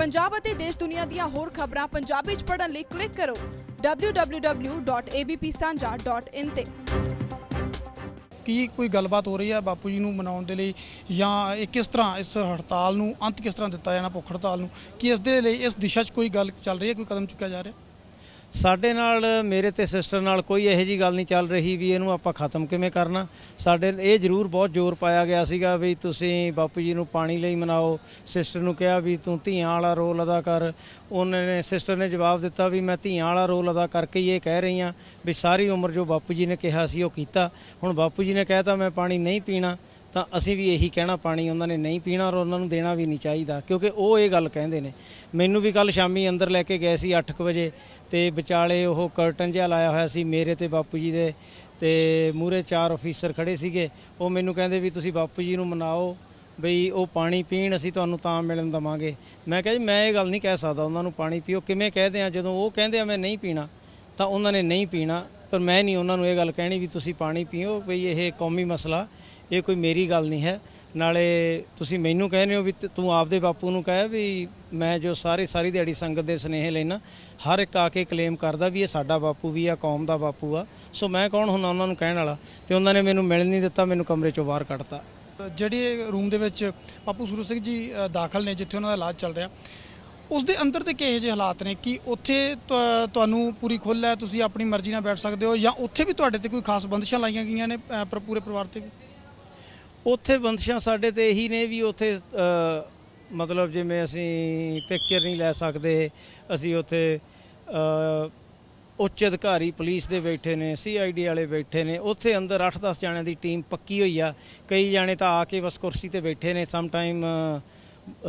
ਪੰਜਾਬ ਅਤੇ ਦੇਸ਼ ਦੁਨੀਆ ਦੀਆਂ ਹੋਰ ਖਬਰਾਂ ਪੰਜਾਬੀ ਚ ਪੜ੍ਹਨ ਲਈ ਕਲਿੱਕ ਕਰੋ www.abpsanja.in ਤੇ। ਕੀ ਕੋਈ ਗੱਲਬਾਤ ਹੋ ਰਹੀ ਹੈ ਬਾਪੂ ਜੀ ਨੂੰ ਮਨਾਉਣ ਦੇ ਲਈ ਜਾਂ ਇਹ ਕਿਸ ਤਰ੍ਹਾਂ ਇਸ ਹੜਤਾਲ ਨੂੰ ਅੰਤ ਕਿਸ ਤਰ੍ਹਾਂ ਦਿੱਤਾ ਜਾਣਾ ਭੁੱਖ ਹੜਤਾਲ ਨੂੰ? ਕੀ ਇਸ ਦੇ ਲਈ ਇਸ ਦਿਸ਼ਾ 'ਚ ਕੋਈ ਗੱਲ ਚੱਲ ਰਹੀ ਹੈ, ਕੋਈ ਕਦਮ ਚੁੱਕਿਆ ਜਾ ਰਿਹਾ? ਸਾਡੇ ਨਾਲ, ਮੇਰੇ ਤੇ ਸਿਸਟਰ ਨਾਲ ਕੋਈ ਇਹੋ ਜੀ ਗੱਲ ਨਹੀਂ ਚੱਲ ਰਹੀ ਵੀ ਇਹਨੂੰ ਆਪਾਂ ਖਤਮ ਕਿਵੇਂ ਕਰਨਾ। ਸਾਡੇ, ਇਹ ਜ਼ਰੂਰ ਬਹੁਤ ਜ਼ੋਰ ਪਾਇਆ ਗਿਆ ਸੀਗਾ ਵੀ ਤੁਸੀਂ ਬਾਪੂ ਜੀ ਨੂੰ ਪਾਣੀ ਲਈ ਮਨਾਓ। ਸਿਸਟਰ ਨੂੰ ਕਿਹਾ ਵੀ ਤੂੰ ਧੀਆਂ ਵਾਲਾ ਰੋਲ ਅਦਾ ਕਰ। ਉਹਨਾਂ ਨੇ ਸਿਸਟਰ ਨੇ ਜਵਾਬ ਦਿੱਤਾ ਵੀ ਮੈਂ ਧੀਆਂ ਵਾਲਾ ਰੋਲ ਅਦਾ ਕਰਕੇ ਹੀ ਇਹ ਕਹਿ ਰਹੀ ਹਾਂ ਵੀ ਸਾਰੀ ਉਮਰ ਜੋ ਬਾਪੂ ਜੀ ਨੇ ਕਿਹਾ ਸੀ ਉਹ ਕੀਤਾ। ਹੁਣ ਬਾਪੂ ਜੀ ਨੇ ਕਹਿਤਾ, ਮੈਂ ਪਾਣੀ ਨਹੀਂ ਪੀਣਾ। ਤਾਂ ਅਸੀਂ ਵੀ ਇਹੀ ਕਹਿਣਾ ਪਾਣੀ ਉਹਨਾਂ ਨੇ ਨਹੀਂ ਪੀਣਾ ਔਰ ਉਹਨਾਂ ਨੂੰ ਦੇਣਾ ਵੀ ਨਹੀਂ ਚਾਹੀਦਾ, ਕਿਉਂਕਿ ਉਹ ਇਹ ਗੱਲ ਕਹਿੰਦੇ ਨੇ। ਮੈਨੂੰ ਵੀ ਕੱਲ ਸ਼ਾਮੀ ਅੰਦਰ ਲੈ ਕੇ ਗਏ ਸੀ 8:00 ਵਜੇ ਤੇ ਵਿਚਾਲੇ ਉਹ ਕਰਟਨ ਜਿਹਾ ਲਾਇਆ ਹੋਇਆ ਸੀ ਮੇਰੇ ਤੇ ਬਾਪੂ ਜੀ ਦੇ ਤੇ ਮੂਰੇ ਚਾਰ ਅਫੀਸਰ ਖੜੇ ਸੀਗੇ। ਉਹ ਮੈਨੂੰ ਕਹਿੰਦੇ ਵੀ ਤੁਸੀਂ ਬਾਪੂ ਜੀ ਨੂੰ ਮਨਾਓ ਬਈ ਉਹ ਪਾਣੀ ਪੀਣ ਅਸੀਂ ਤੁਹਾਨੂੰ ਤਾਂ ਮਿਲਣ ਦਵਾਂਗੇ। ਮੈਂ ਕਿਹਾ ਜੀ, ਮੈਂ ਇਹ ਗੱਲ ਨਹੀਂ ਕਹਿ ਸਕਦਾ ਉਹਨਾਂ ਨੂੰ ਪਾਣੀ ਪੀਓ। ਕਿਵੇਂ ਕਹਦੇ ਆ ਜਦੋਂ ਉਹ ਕਹਿੰਦੇ ਆ ਮੈਂ ਨਹੀਂ ਪੀਣਾ, ਤਾਂ ਉਹਨਾਂ ਨੇ ਨਹੀਂ ਪੀਣਾ। ਪਰ ਮੈਂ ਨਹੀਂ ਉਹਨਾਂ ਨੂੰ ਇਹ ਗੱਲ ਕਹਿਣੀ ਵੀ ਤੁਸੀਂ ਪਾਣੀ ਪੀਓ ਬਈ ਇਹ ਕੌਮੀ ਮਸਲਾ। ਇਹ ਕੋਈ ਮੇਰੀ ਗੱਲ ਨਹੀਂ ਹੈ। ਨਾਲੇ ਤੁਸੀਂ ਮੈਨੂੰ ਕਹਿ ਰਹੇ ਹੋ ਵੀ ਤੂੰ ਆਪਦੇ ਬਾਪੂ ਨੂੰ ਕਹਿ ਵੀ ਮੈਂ ਜੋ ਸਾਰੇ, ਸਾਰੀ ਦਿਹਾੜੀ ਸੰਗਤ ਦੇ ਸਨੇਹ ਲੈਣਾ ਹਰ ਇੱਕ ਆ ਕੇ ਕਲੇਮ ਕਰਦਾ ਵੀ ਇਹ ਸਾਡਾ ਬਾਪੂ ਵੀ ਆ, ਕੌਮ ਦਾ ਬਾਪੂ ਆ। ਸੋ ਮੈਂ ਕੌਣ ਹੁੰਦਾ ਉਹਨਾਂ ਨੂੰ ਕਹਿਣ ਵਾਲਾ? ਤੇ ਉਹਨਾਂ ਨੇ ਮੈਨੂੰ ਮਿਲਣ ਨਹੀਂ ਦਿੱਤਾ, ਮੈਨੂੰ ਕਮਰੇ ਚੋਂ ਬਾਹਰ ਕੱਢਤਾ। ਜਿਹੜੇ ਰੂਮ ਦੇ ਵਿੱਚ ਬਾਪੂ ਸੁਰੂ ਸਿੰਘ ਜੀ ਦਾਖਲ ਨੇ, ਜਿੱਥੇ ਉਹਨਾਂ ਦਾ ਇਲਾਜ ਚੱਲ ਰਿਹਾ ਉਸ ਦੇ ਅੰਦਰ ਤੇ ਕਿਹੋ ਜਿਹੇ ਹਾਲਾਤ ਨੇ ਕਿ ਉੱਥੇ ਤੁ- ਤੁਹਾਨੂੰ ਪੂਰੀ ਖੁੱਲ੍ਹ ਹੈ, ਤੁਸੀਂ ਆਪਣੀ ਮਰਜ਼ੀ ਨਾਲ ਬੈਠ ਸਕਦੇ ਹੋ ਜਾਂ ਉੱਥੇ ਵੀ ਤੁਹਾਡੇ ਤੇ ਕੋਈ ਖਾਸ ਬੰਦਸ਼ਾਂ ਲਾਈਆਂ ਗਈਆਂ ਨੇ ਪਰ ਪੂਰੇ ਪਰਿਵਾਰ ਤੇ ਵੀ? ਉੱਥੇ ਬੰਦਸ਼ਾਂ ਸਾਡੇ ਤੇ ਇਹੀ ਨੇ ਵੀ ਉੱਥੇ ਮਤਲਬ ਜਿਵੇਂ ਅਸੀਂ ਪਿਕਚਰ ਨਹੀਂ ਲੈ ਸਕਦੇ, ਅਸੀਂ ਉੱਥੇ ਉੱਚ ਅਧਿਕਾਰੀ ਪੁਲਿਸ ਦੇ ਬੈਠੇ ਨੇ ਸੀਆਈਡੀ ਵਾਲੇ ਬੈਠੇ ਨੇ, ਉੱਥੇ ਅੰਦਰ 8-10 ਜਣਿਆਂ ਦੀ ਟੀਮ ਪੱਕੀ ਹੋਈ ਆ। ਕਈ ਜਾਣੇ ਤਾਂ ਆ ਕੇ ਬਸ ਕੁਰਸੀ ਤੇ ਬੈਠੇ ਨੇ ਸਮ ਟਾਈਮ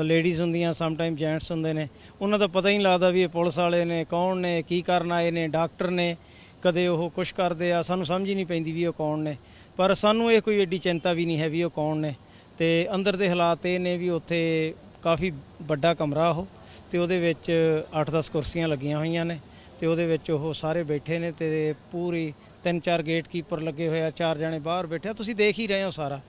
ਲੇਡੀਜ਼ ਹੁੰਦੀਆਂ ਸਮ ਟਾਈਮ ਜੈਂਟਸ ਹੁੰਦੇ ਨੇ। ਉਹਨਾਂ ਦਾ ਪਤਾ ਹੀ ਨਹੀਂ ਲੱਗਦਾ ਵੀ ਇਹ ਪੁਲਿਸ ਵਾਲੇ ਨੇ, ਕੌਣ ਨੇ, ਕੀ ਕਰਨ ਆਏ ਨੇ, ਡਾਕਟਰ ਨੇ ਕਦੇ ਉਹ ਕੁਛ ਕਰਦੇ ਆ, ਸਾਨੂੰ ਸਮਝ ਹੀ ਨਹੀਂ ਪੈਂਦੀ ਵੀ ਉਹ ਕੌਣ ਨੇ। ਪਰ ਸਾਨੂੰ ਇਹ ਕੋਈ ਏਡੀ ਚਿੰਤਾ ਵੀ ਨਹੀਂ ਹੈ ਵੀ ਉਹ ਕੌਣ ਨੇ। ਤੇ ਅੰਦਰ ਦੇ ਹਾਲਾਤ ਇਹ ਨੇ ਵੀ ਉੱਥੇ ਕਾਫੀ ਵੱਡਾ ਕਮਰਾ ਉਹ, ਤੇ ਉਹਦੇ ਵਿੱਚ 8-10 ਕੁਰਸੀਆਂ ਲੱਗੀਆਂ ਹੋਈਆਂ ਨੇ, ਤੇ ਉਹਦੇ ਵਿੱਚ ਉਹ ਸਾਰੇ ਬੈਠੇ ਨੇ ਤੇ ਪੂਰੀ ਤਿੰਨ ਚਾਰ ਗੇਟ ਕੀਪਰ ਲੱਗੇ ਹੋਏ ਆ, ਚਾਰ ਜਣੇ ਬਾਹਰ ਬੈਠੇ ਆ। ਤੁਸੀਂ ਦੇਖ ਹੀ ਰਹੇ ਹੋ ਸਾਰਾ।